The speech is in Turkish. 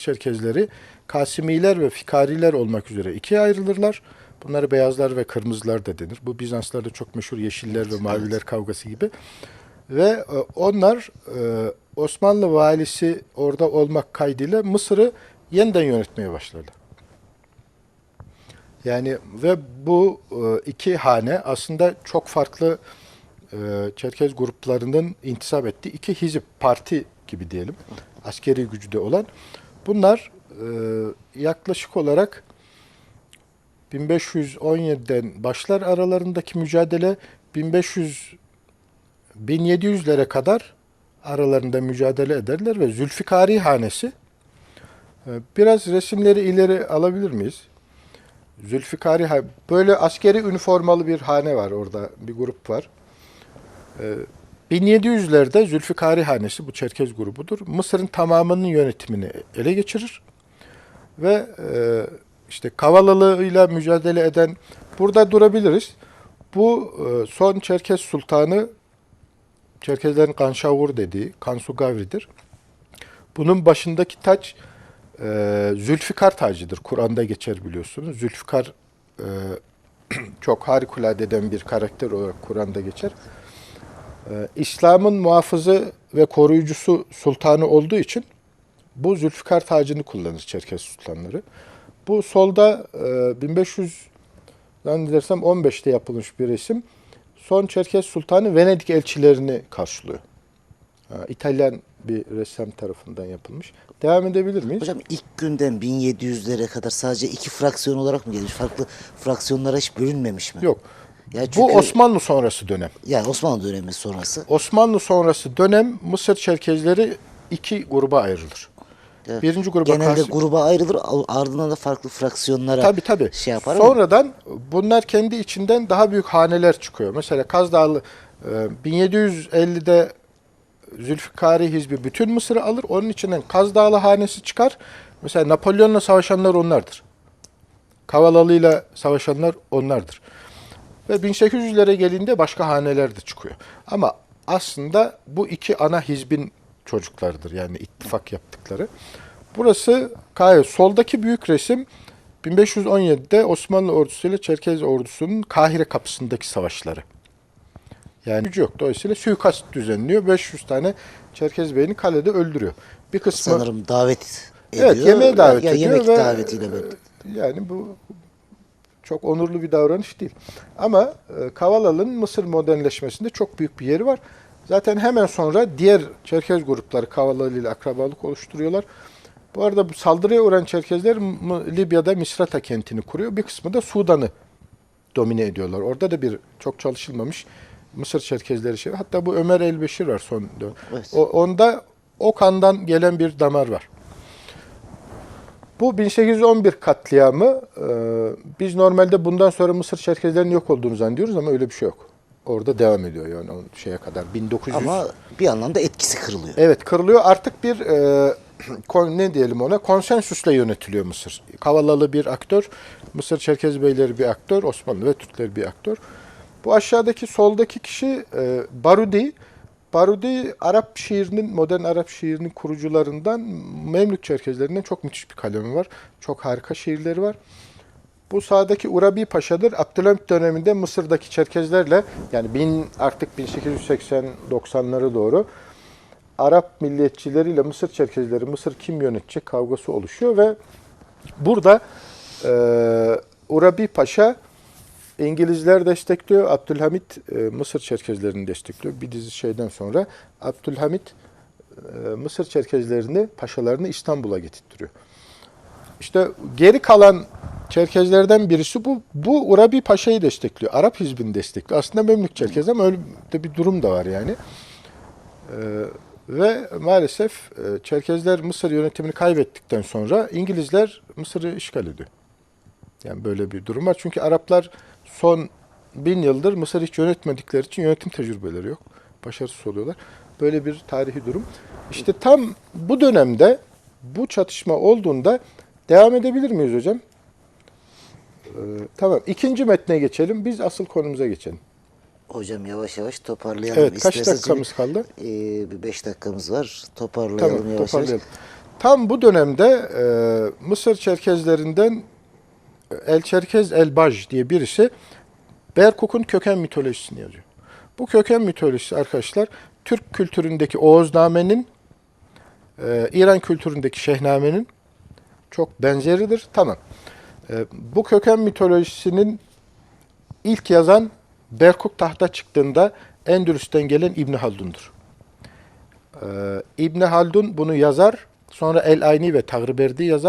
Çerkezleri Kasimiler ve Fikariler olmak üzere ikiye ayrılırlar. Bunları beyazlar ve kırmızılar da denir. Bu Bizanslarda çok meşhur yeşiller ve maviler kavgası gibi. Ve e, onlar e, Osmanlı valisi orada olmak kaydıyla Mısır'ı yeniden yönetmeye başlarlar. Yani ve bu e, iki hane aslında çok farklı e, Çerkez gruplarının intisap ettiği iki hizip, parti gibi diyelim. Askeri gücü de olan. Bunlar e, yaklaşık olarak 1517'den başlar aralarındaki mücadele 1500 1700'lere kadar aralarında mücadele ederler ve Zülfikari hanesi e, biraz resimleri ileri alabilir miyiz? Zülfikari böyle askeri üniformalı bir hane var orada bir grup var. Ee, 1700'lerde Zülfikari hanesi bu Çerkez grubudur. Mısır'ın tamamının yönetimini ele geçirir ve e, işte Kavalalığıyla mücadele eden burada durabiliriz. Bu e, son Çerkez sultanı Çerkezlerin Kanşavur dediği Kansu Gavri'dir. Bunun başındaki taç e, Zülfikar tacıdır. Kur'an'da geçer biliyorsunuz. Zülfikar e, çok harikulade eden bir karakter olarak Kur'an'da geçer. E, İslam'ın muhafızı ve koruyucusu sultanı olduğu için bu Zülfikar tacını kullanır Çerkez sultanları. Bu solda e, 1500 zannedersem 15'te yapılmış bir resim. Son Çerkez Sultanı Venedik elçilerini karşılıyor. İtalyan bir ressam tarafından yapılmış. Devam edebilir miyiz? Hocam ilk günden 1700'lere kadar sadece iki fraksiyon olarak mı gelmiş? Farklı fraksiyonlara hiç bölünmemiş mi? Yok. Ya Bu çünkü- Osmanlı sonrası dönem. Yani Osmanlı dönemi sonrası. Osmanlı sonrası dönem Mısır Çerkezleri iki gruba ayrılır. Evet. Birinci gruba Genelde karşı... gruba ayrılır ardından da farklı fraksiyonlara Tabii tabii. şey yapar Sonradan bunlar kendi içinden daha büyük haneler çıkıyor. Mesela Kaz Dağlı e, 1750'de Zülfikari Hizbi bütün Mısır'ı alır. Onun içinden Kaz Dağlı hanesi çıkar. Mesela Napolyon'la savaşanlar onlardır. Kavalalı'yla savaşanlar onlardır. Ve 1800'lere gelince başka haneler de çıkıyor. Ama aslında bu iki ana hizbin çocuklarıdır. Yani ittifak yaptıkları. Burası Kahire. Soldaki büyük resim 1517'de Osmanlı ordusu ile Çerkez ordusunun Kahire kapısındaki savaşları. Yani gücü yok. Dolayısıyla suikast düzenliyor. 500 tane Çerkez beyini kalede öldürüyor. Bir kısmı sanırım davet ediyor. Evet, yemeğe davet ya, ediyor yemek ve davetiyle böyle. yani bu çok onurlu bir davranış değil. Ama e, Kavalalı'nın Mısır modernleşmesinde çok büyük bir yeri var. Zaten hemen sonra diğer Çerkez grupları Kavalalı ile akrabalık oluşturuyorlar. Bu arada bu saldırıya uğrayan Çerkezler Libya'da Misrata kentini kuruyor. Bir kısmı da Sudan'ı domine ediyorlar. Orada da bir çok çalışılmamış Mısır Çerkezleri şey. Hatta bu Ömer Elbeşir var son. Evet. O, onda o kandan gelen bir damar var. Bu 1811 katliamı e, biz normalde bundan sonra Mısır Çerkezlerinin yok olduğunu zannediyoruz ama öyle bir şey yok. Orada devam ediyor yani o şeye kadar 1900 Ama bir anlamda etkisi kırılıyor. Evet kırılıyor. Artık bir e, kon- ne diyelim ona konsensüsle yönetiliyor Mısır. Kavalalı bir aktör, Mısır Çerkez Beyleri bir aktör, Osmanlı ve Türkler bir aktör. Bu aşağıdaki soldaki kişi e, Barudi. Barudi Arap şiirinin, modern Arap şiirinin kurucularından Memlük Çerkezlerinden çok müthiş bir kalemi var. Çok harika şiirleri var. Bu sağdaki Urabi Paşa'dır. Abdülhamit döneminde Mısır'daki Çerkezlerle yani bin, artık 1880-90'lara doğru Arap milliyetçileriyle Mısır Çerkezleri, Mısır kim yönetecek kavgası oluşuyor ve burada e, Urabi Paşa İngilizler destekliyor, Abdülhamit e, Mısır Çerkezlerini destekliyor. Bir dizi şeyden sonra Abdülhamit e, Mısır Çerkezlerini, paşalarını İstanbul'a getirtiyor. İşte geri kalan Çerkezlerden birisi bu. Bu Urabi Paşa'yı destekliyor. Arap Hizbini destekliyor. Aslında Memlük Çerkez ama öyle de bir durum da var yani. Ee, ve maalesef e, Çerkezler Mısır yönetimini kaybettikten sonra İngilizler Mısır'ı işgal ediyor. Yani böyle bir durum var. Çünkü Araplar son bin yıldır Mısır hiç yönetmedikleri için yönetim tecrübeleri yok. Başarısız oluyorlar. Böyle bir tarihi durum. İşte tam bu dönemde bu çatışma olduğunda devam edebilir miyiz hocam? Ee, tamam. İkinci metne geçelim. Biz asıl konumuza geçelim. Hocam yavaş yavaş toparlayalım. Evet. Kaç İsterseniz dakikamız kaldı? Ee, bir beş dakikamız var. Toparlayalım Tamam. yavaş Toparlayalım. yavaş. Tam bu dönemde e, Mısır Çerkezlerinden El Çerkez El Baj diye birisi Berkuk'un köken mitolojisini yazıyor. Bu köken mitolojisi arkadaşlar Türk kültüründeki Oğuznamen'in, e, İran kültüründeki Şehnamen'in çok benzeridir. Tamam. E, bu köken mitolojisinin ilk yazan Berkuk tahta çıktığında Endülüs'ten gelen İbni Haldun'dur. Ee, İbni Haldun bunu yazar. Sonra El Ayni ve Tagriberdi yazar.